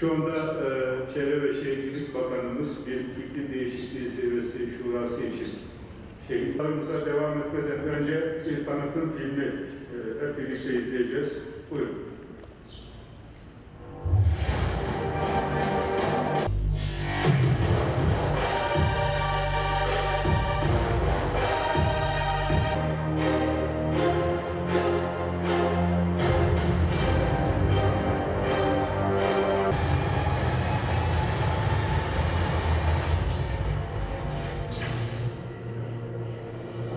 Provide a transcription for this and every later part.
Şu anda e, Çevre ve Şehircilik Bakanımız bir iklim değişikliği zirvesi şurası için şehitlerimize devam etmeden önce bir tanıtım filmi e, hep birlikte izleyeceğiz. Buyurun.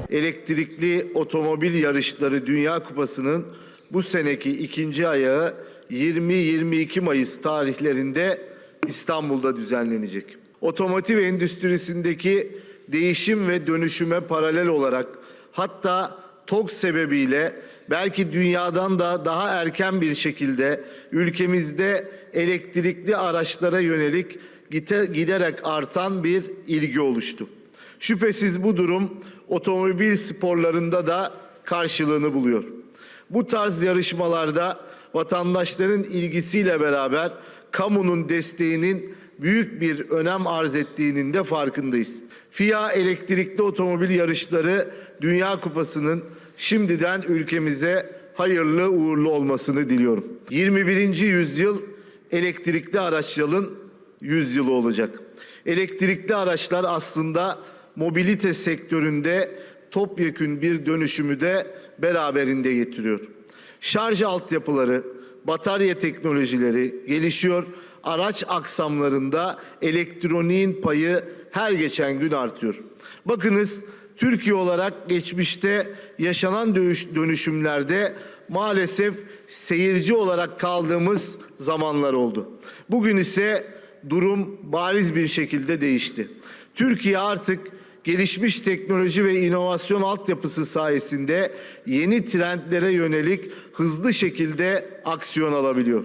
Elektrikli otomobil yarışları Dünya Kupası'nın bu seneki ikinci ayağı 20-22 Mayıs tarihlerinde İstanbul'da düzenlenecek. Otomotiv endüstrisindeki değişim ve dönüşüme paralel olarak hatta TOK sebebiyle belki dünyadan da daha erken bir şekilde ülkemizde elektrikli araçlara yönelik giderek artan bir ilgi oluştu. Şüphesiz bu durum otomobil sporlarında da karşılığını buluyor. Bu tarz yarışmalarda vatandaşların ilgisiyle beraber kamunun desteğinin büyük bir önem arz ettiğinin de farkındayız. FIA elektrikli otomobil yarışları Dünya Kupası'nın şimdiden ülkemize hayırlı uğurlu olmasını diliyorum. 21. yüzyıl elektrikli araçların yüzyılı olacak. Elektrikli araçlar aslında mobilite sektöründe topyekün bir dönüşümü de beraberinde getiriyor. Şarj altyapıları, batarya teknolojileri gelişiyor. Araç aksamlarında elektroniğin payı her geçen gün artıyor. Bakınız Türkiye olarak geçmişte yaşanan dönüş- dönüşümlerde maalesef seyirci olarak kaldığımız zamanlar oldu. Bugün ise durum bariz bir şekilde değişti. Türkiye artık gelişmiş teknoloji ve inovasyon altyapısı sayesinde yeni trendlere yönelik hızlı şekilde aksiyon alabiliyor.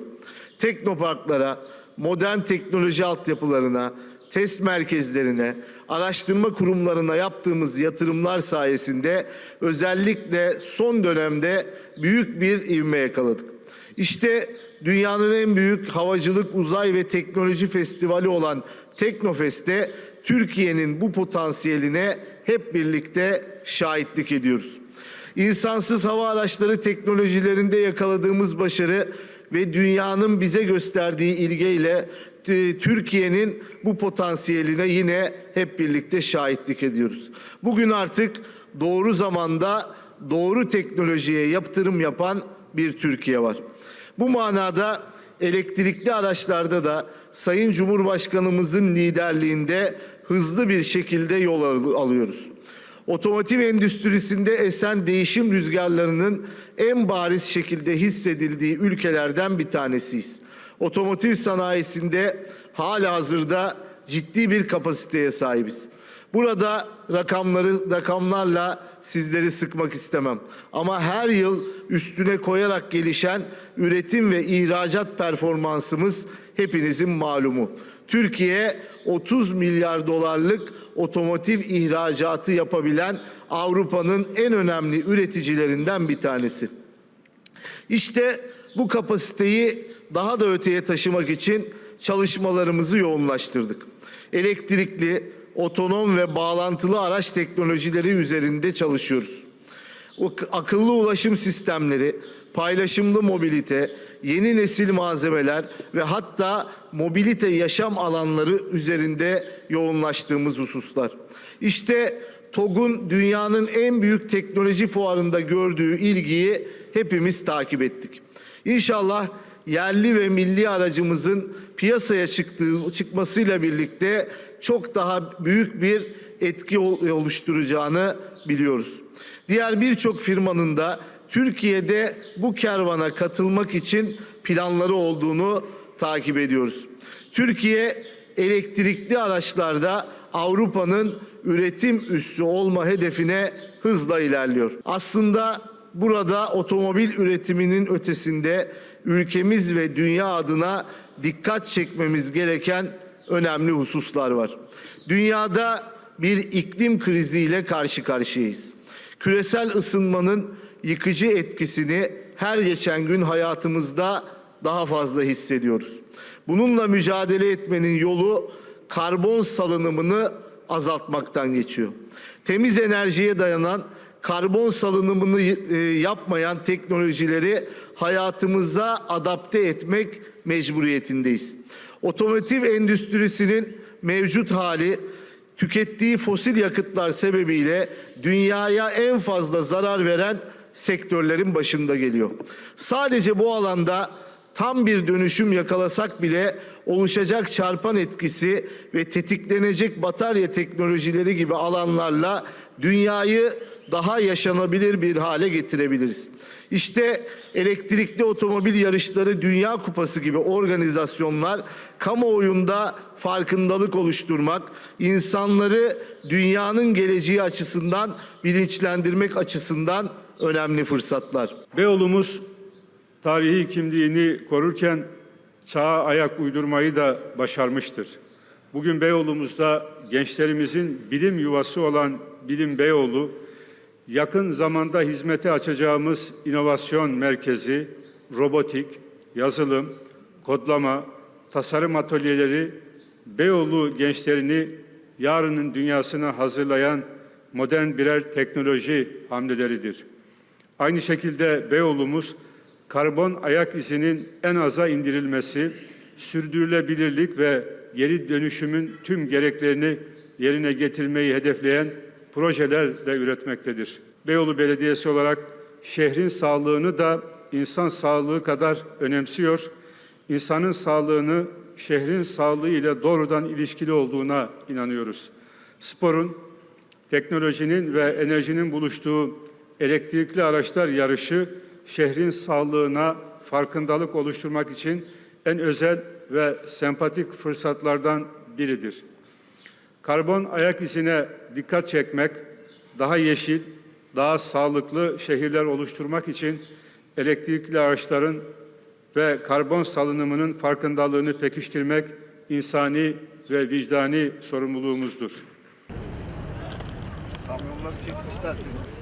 Teknoparklara, modern teknoloji altyapılarına, test merkezlerine, araştırma kurumlarına yaptığımız yatırımlar sayesinde özellikle son dönemde büyük bir ivme yakaladık. İşte dünyanın en büyük havacılık, uzay ve teknoloji festivali olan Teknofest'te Türkiye'nin bu potansiyeline hep birlikte şahitlik ediyoruz. İnsansız hava araçları teknolojilerinde yakaladığımız başarı ve dünyanın bize gösterdiği ilgiyle e, Türkiye'nin bu potansiyeline yine hep birlikte şahitlik ediyoruz. Bugün artık doğru zamanda doğru teknolojiye yatırım yapan bir Türkiye var. Bu manada elektrikli araçlarda da Sayın Cumhurbaşkanımızın liderliğinde hızlı bir şekilde yol al- alıyoruz. Otomotiv endüstrisinde esen değişim rüzgarlarının en bariz şekilde hissedildiği ülkelerden bir tanesiyiz. Otomotiv sanayisinde hala hazırda ciddi bir kapasiteye sahibiz. Burada rakamları rakamlarla sizleri sıkmak istemem. Ama her yıl üstüne koyarak gelişen üretim ve ihracat performansımız hepinizin malumu. Türkiye 30 milyar dolarlık otomotiv ihracatı yapabilen Avrupa'nın en önemli üreticilerinden bir tanesi. İşte bu kapasiteyi daha da öteye taşımak için çalışmalarımızı yoğunlaştırdık. Elektrikli, otonom ve bağlantılı araç teknolojileri üzerinde çalışıyoruz. Akıllı ulaşım sistemleri, paylaşımlı mobilite, yeni nesil malzemeler ve hatta mobilite yaşam alanları üzerinde yoğunlaştığımız hususlar. İşte TOG'un dünyanın en büyük teknoloji fuarında gördüğü ilgiyi hepimiz takip ettik. İnşallah yerli ve milli aracımızın piyasaya çıktığı çıkmasıyla birlikte çok daha büyük bir etki ol- oluşturacağını biliyoruz. Diğer birçok firmanın da Türkiye'de bu kervana katılmak için planları olduğunu takip ediyoruz. Türkiye elektrikli araçlarda Avrupa'nın üretim üssü olma hedefine hızla ilerliyor. Aslında burada otomobil üretiminin ötesinde ülkemiz ve dünya adına dikkat çekmemiz gereken önemli hususlar var. Dünyada bir iklim kriziyle karşı karşıyayız. Küresel ısınmanın yıkıcı etkisini her geçen gün hayatımızda daha fazla hissediyoruz. Bununla mücadele etmenin yolu karbon salınımını azaltmaktan geçiyor. Temiz enerjiye dayanan karbon salınımını e, yapmayan teknolojileri hayatımıza adapte etmek mecburiyetindeyiz. Otomotiv endüstrisinin mevcut hali tükettiği fosil yakıtlar sebebiyle dünyaya en fazla zarar veren sektörlerin başında geliyor. Sadece bu alanda tam bir dönüşüm yakalasak bile oluşacak çarpan etkisi ve tetiklenecek batarya teknolojileri gibi alanlarla dünyayı daha yaşanabilir bir hale getirebiliriz. İşte elektrikli otomobil yarışları Dünya Kupası gibi organizasyonlar kamuoyunda farkındalık oluşturmak, insanları dünyanın geleceği açısından bilinçlendirmek açısından önemli fırsatlar. Beyoğlu'muz tarihi kimliğini korurken çağa ayak uydurmayı da başarmıştır. Bugün Beyoğlu'muzda gençlerimizin bilim yuvası olan Bilim Beyoğlu, yakın zamanda hizmete açacağımız inovasyon merkezi, robotik, yazılım, kodlama, tasarım atölyeleri Beyoğlu gençlerini yarının dünyasına hazırlayan modern birer teknoloji hamleleridir. Aynı şekilde Beyoğlu'muz karbon ayak izinin en aza indirilmesi, sürdürülebilirlik ve geri dönüşümün tüm gereklerini yerine getirmeyi hedefleyen projeler de üretmektedir. Beyoğlu Belediyesi olarak şehrin sağlığını da insan sağlığı kadar önemsiyor. İnsanın sağlığını şehrin sağlığı ile doğrudan ilişkili olduğuna inanıyoruz. Sporun, teknolojinin ve enerjinin buluştuğu elektrikli araçlar yarışı şehrin sağlığına farkındalık oluşturmak için en özel ve sempatik fırsatlardan biridir. Karbon ayak izine dikkat çekmek, daha yeşil, daha sağlıklı şehirler oluşturmak için elektrikli araçların ve karbon salınımının farkındalığını pekiştirmek insani ve vicdani sorumluluğumuzdur. Kamyonları çekmişler seni.